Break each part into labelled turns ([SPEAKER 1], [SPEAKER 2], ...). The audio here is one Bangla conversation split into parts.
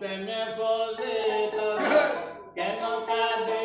[SPEAKER 1] প্রেমে বলে কেন কাঁদে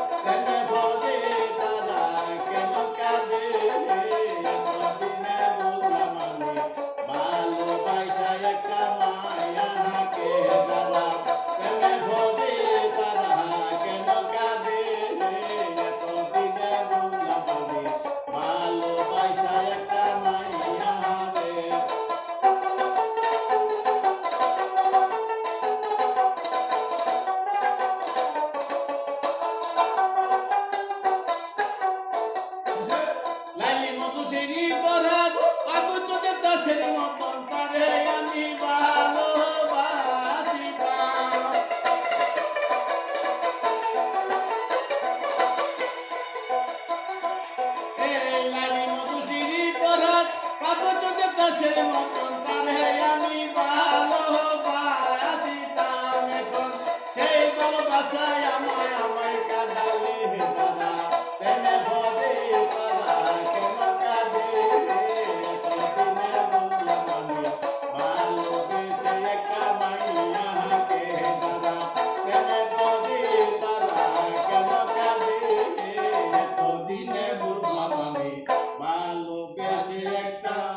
[SPEAKER 1] লাইলি মতো সেরি বরাত আবু তোদের দাসের মতন তারে আমি আবু দাসের মতন তারে আমি ভালোবাসিতাম। এখন সেই ভালোবাসায় Connect